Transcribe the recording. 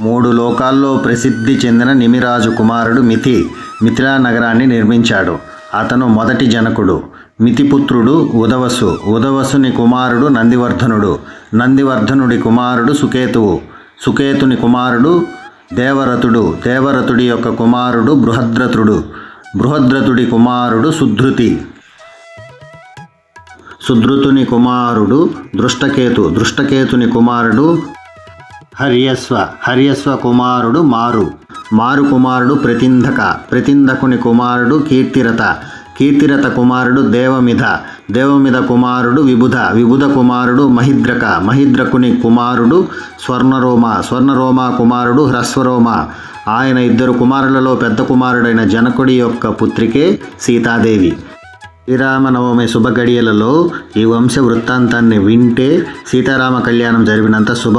మూడు లోకాల్లో ప్రసిద్ధి చెందిన నిమిరాజు కుమారుడు మిథి మిథిలా నగరాన్ని నిర్మించాడు. అతను మొదటి జనకుడు. మితిపుత్రుడు ఉదవసు. ఉదవసుని కుమారుడు నందివర్ధనుడు. నందివర్ధనుడి కుమారుడు సుకేతువు. సుకేతుని కుమారుడు దేవరథుడు దేవరథుడి యొక్క కుమారుడు బృహద్రథుడు బృహద్రథుడి కుమారుడు సుధృతి. సుధృతుని కుమారుడు దృష్టకేతు. దృష్టకేతుని కుమారుడు హర్యస్వ హర్యస్వ కుమారుడు మారు. మారు కుమారుడు ప్రతింధక ప్రతింధకుని కుమారుడు కీర్తిరత కీర్తిరత కుమారుడు దేవమిధ దేవమిధ కుమారుడు విబుధ. విబుధ కుమారుడు మహిద్రక మహిద్రకుని కుమారుడు స్వర్ణరోమ స్వర్ణరోమ కుమారుడు హ్రస్వరోమ. ఆయన ఇద్దరు కుమారులలో పెద్ద కుమారుడైన జనకుడి యొక్క పుత్రికే సీతాదేవి. శ్రీరామనవమి శుభగడియలలో ఈ వంశ వృత్తాంతాన్ని వింటే సీతారామ కళ్యాణం జరిగినంత శుభ